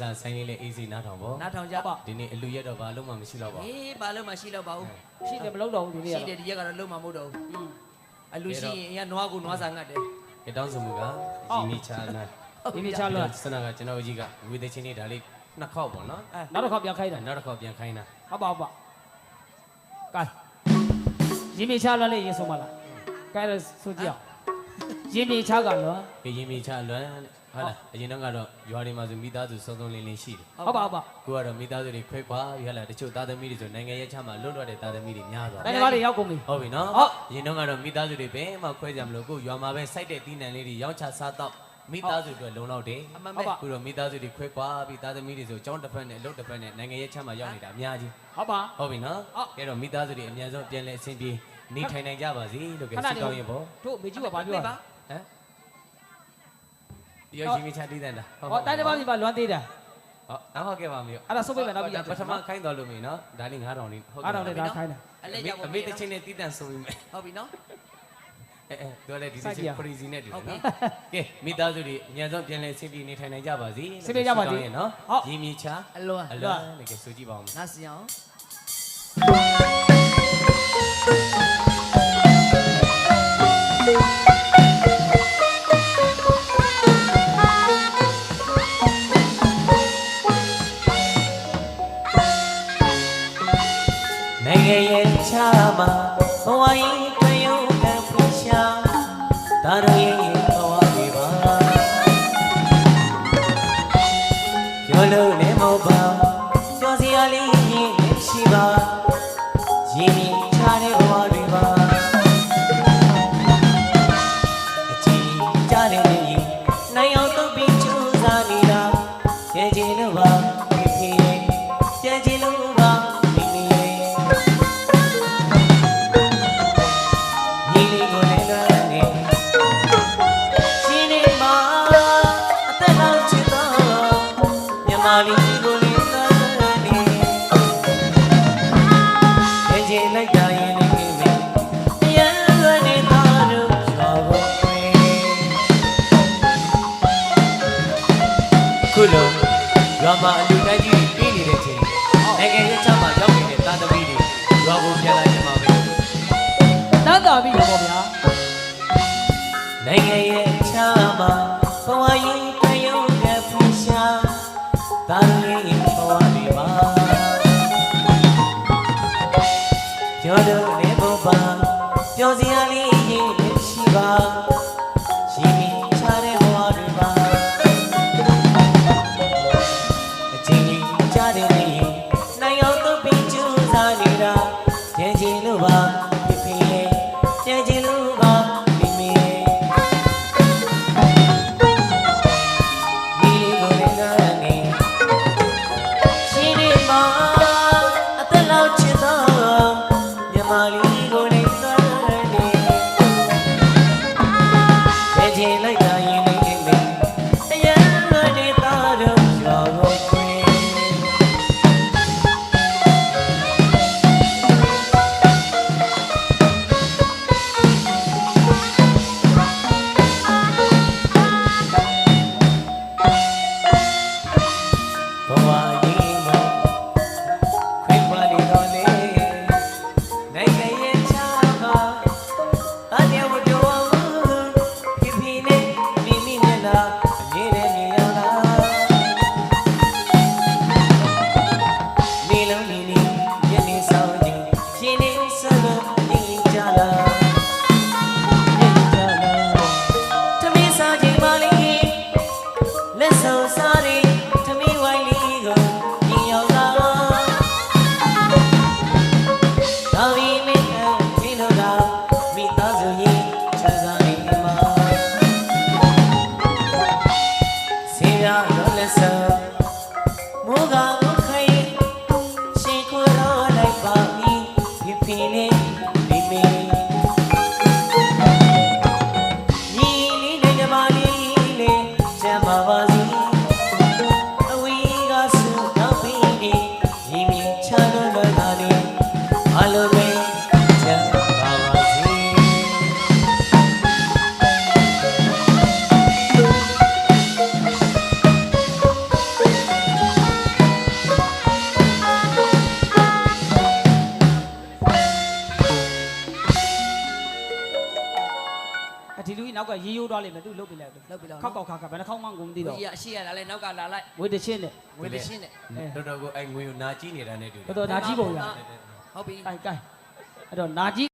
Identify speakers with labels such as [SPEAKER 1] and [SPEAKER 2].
[SPEAKER 1] စားဆိုင်လေးလေးအေးစီနားထောင်ပေါ့
[SPEAKER 2] နားထောင်ကြပါ
[SPEAKER 1] ဒီနေ့အလူရက်တော့ဘာလို့မှမရှိတော့ပါဘူး
[SPEAKER 2] အေးဘာလို့မှရှိတော့ပါဘူး
[SPEAKER 3] ရှိတယ်မလုံးတော့ဘူးဒီနေ့
[SPEAKER 2] ရှိ
[SPEAKER 3] က
[SPEAKER 2] တယ်ဒီရက်ကတော့လုံးမမဟုတ်တော့ဘူး
[SPEAKER 3] อืม
[SPEAKER 2] အလူရှိရင်အရင်နွားကိုနွားစာငတ်တယ်
[SPEAKER 1] ကတောင်းစမှုကရီမီချာနာ
[SPEAKER 3] ဒီနေ့ချလွတ်
[SPEAKER 1] စနကကျွန်တော်ကြီးကဝေသေးချင်းလေးဒါလေးနှစ်ခေါက်ပေါ့နော်
[SPEAKER 2] အဲ
[SPEAKER 3] နောက်တစ်ခါပြန်ခိုင်းတာ
[SPEAKER 1] နောက်တစ်ခေါက်ပြန်ခိုင်းတာ
[SPEAKER 3] ဟုတ်ပါဟုတ်ပါကဲရင်းမြေချလွတ်လေးရေးဆုံးမလားကဲတော့ဆိုကြည့်အောင်ရင်းမြေချကလွတ်
[SPEAKER 1] ဒီရီမီချာလွမ်း ဟုတ်လားအရင်တော့ကတော့ရွာတွေမှာဆိုမိသားစုစုံစုံလင်းလင်းရှိတယ်
[SPEAKER 3] ဟုတ်ပါဟုတ်ပါ
[SPEAKER 1] ကိုကတော့မိသားစုတွေခွဲခွာပြီးဟလာတချို့သားသမီးတွေဆိုနိုင်ငံရဲ့ချမ်းမှာလွတ်လွတ်တဲ့သားသမီးတွေများသွားတယ်
[SPEAKER 3] တိုင်းတစ်ပါးတွေရောက်ကုန်ပြီ
[SPEAKER 1] ဟုတ်ပြီနော်
[SPEAKER 3] ဟုတ်
[SPEAKER 1] အရင်တော့ကတော့မိသားစုတွေဘယ်မှခွဲကြမလို့ကိုရွာမှာပဲစိုက်တဲ့တီးနှံလေးတွေရောင်းချစားတော့မိသားစုတွေလုံလောက်တယ်
[SPEAKER 2] အမှန်
[SPEAKER 3] ဟုတ်
[SPEAKER 2] ပဲ
[SPEAKER 3] ပါ
[SPEAKER 1] ခုတော့မိသားစုတွေခွဲခွာပြီးသားသမီးတွေဆိုကျောင်းတစ်ဖက်နဲ့အလုပ်တစ်ဖက်နဲ့နိုင်ငံရဲ့ချမ်းမှာရောက်နေတာအများကြီး
[SPEAKER 3] ဟုတ်ပါ
[SPEAKER 1] ဟုတ်ပြီနော်
[SPEAKER 3] ဟုတ်
[SPEAKER 1] ကဲတော့မိသားစုတွေအများဆုံးပြန်လဲအဆင်ပြေနေထိုင်နိုင်ကြပါစေလို့ကဲ
[SPEAKER 3] ခဏ
[SPEAKER 1] ဆု
[SPEAKER 3] လေး
[SPEAKER 1] တောင်းရင်ပေါ့
[SPEAKER 3] တို့မေကြီးကဘာပြော
[SPEAKER 2] ပါ
[SPEAKER 3] တာ
[SPEAKER 1] ဟမ် ပြောချင်းမိချတီးတဲ့တာ
[SPEAKER 3] ဟောတိုင်းတစ်ပါးပြပါလွမ်းသေးတာ
[SPEAKER 1] ဟုတ်နောက်ဟုတ်ကဲ့ပါမျိုး
[SPEAKER 3] အဲ့ဒါဆုပ်ပေးမယ်နောက်ပြီးရ
[SPEAKER 1] ပထမခိုင်းတော်လို့မင်းနော်ဒါလေး9000လေးဟုတ်
[SPEAKER 3] အားတော့လေဒါခိုင်းတာ
[SPEAKER 2] အလဲ
[SPEAKER 1] အမေ
[SPEAKER 2] ရောက်
[SPEAKER 1] အမေတချင်းနဲ့တီးတန့်ဆိုပြီးမယ်
[SPEAKER 2] ဟုတ်ပြီနော်
[SPEAKER 1] အဲအဲတို့လည်းဒီ
[SPEAKER 3] စို
[SPEAKER 1] တ
[SPEAKER 3] က်ကြ
[SPEAKER 1] ချ
[SPEAKER 3] ည့်
[SPEAKER 1] င်း
[SPEAKER 3] ရ
[SPEAKER 1] ခရီးစီနဲ့တူ
[SPEAKER 2] ဟုတ်
[SPEAKER 1] တယ်
[SPEAKER 2] ပြီ
[SPEAKER 1] နော်ကဲမိသားစုတွေအများဆုံးပြန်လဲဆင်းပြေနေထိုင်နိုင်ကြပါစေ
[SPEAKER 3] ဆင်းပြေကြပါစေ
[SPEAKER 1] ဆုတောင်းရင်နော်
[SPEAKER 3] ဟုတ်
[SPEAKER 1] ရင်းမြေချ
[SPEAKER 2] အလွန်
[SPEAKER 1] အလွန်လည်းကဲဆိုကြည့်ပါဦးမယ်
[SPEAKER 2] နားစီအောင်
[SPEAKER 1] နိုင်ငံရဲ့ချာမှာဘဝရင်တယုံတန်ဖွင့်ရှာဒါတို့ရဲ့ဘဝတွေပါပြောလို့လည်းမဟုတ်ပါကြောစရာလေးရင်ရှိပါရင်းမြစ်ချတဲ့ဘဝတွေပါအကြည့်ကြတဲ့နေရင်နိုင်အောင်တော့ပြီးကြိုးစားနေတာကြဲကြည်လို့ပါဖြစ်ဖြစ်ကြဲကြည်လို့ပါ မှာအလူတိုင်းကြီးပြီးနေတဲ့ချိန်နိုင်ငံရေးချမ်းမှာရောက်နေတဲ့သားသမီးတွေရွာကိုပြန်လာကြမှာပဲ
[SPEAKER 3] တန်းတာပြီပေါ့ဗျာ
[SPEAKER 1] နိုင်ငံရဲ့ချာမှာဘဝရင်တယုံတဲ့ဖူရှာတာရင်ဘဝတွေမှာကျော်တို့လည်းဘပါပြောစရာလေးရင်ရှိပါ ကြီးကြားတဲ့နေရင်နိုင်အောင်တော့ပြီးကြိုးစားနေတာကြင်ကြင်လို့ပါဖြစ်ဖြစ်ကြင်ကြင်လို့ပါမိမိဒီကိုလည်းကနေရှိနေမှာအသက်လောက်ချစ်တော့မြမလေးကို feeling me me ညီလေးနို
[SPEAKER 3] င်
[SPEAKER 1] ငံမလေးလေးကျမ်းပါပါ
[SPEAKER 3] က်ကရေးရိုးသွားလိမ့်မယ်သူ့လုတ်ပြလိုက်
[SPEAKER 2] လောက်ပြီတော့
[SPEAKER 3] ခောက်ကောက်ခါခါဘယ်နှခေါင်းမှကိုမသိတော့
[SPEAKER 2] ကြီးကအရှိရလာလဲနောက်ကလာလိုက်
[SPEAKER 3] ဝေးတချင်းနဲ့
[SPEAKER 2] ငွေတရှင်းနဲ့
[SPEAKER 1] တော်တော်ကိုအဲ့ငွေကိုနာကြည့်နေတာနဲ့တူတယ်
[SPEAKER 3] တော်တော်နာကြီးပုံရ
[SPEAKER 2] ဟုတ်ပြီ
[SPEAKER 3] ကိုင်ကိုင်အဲ့တော့နာကြီး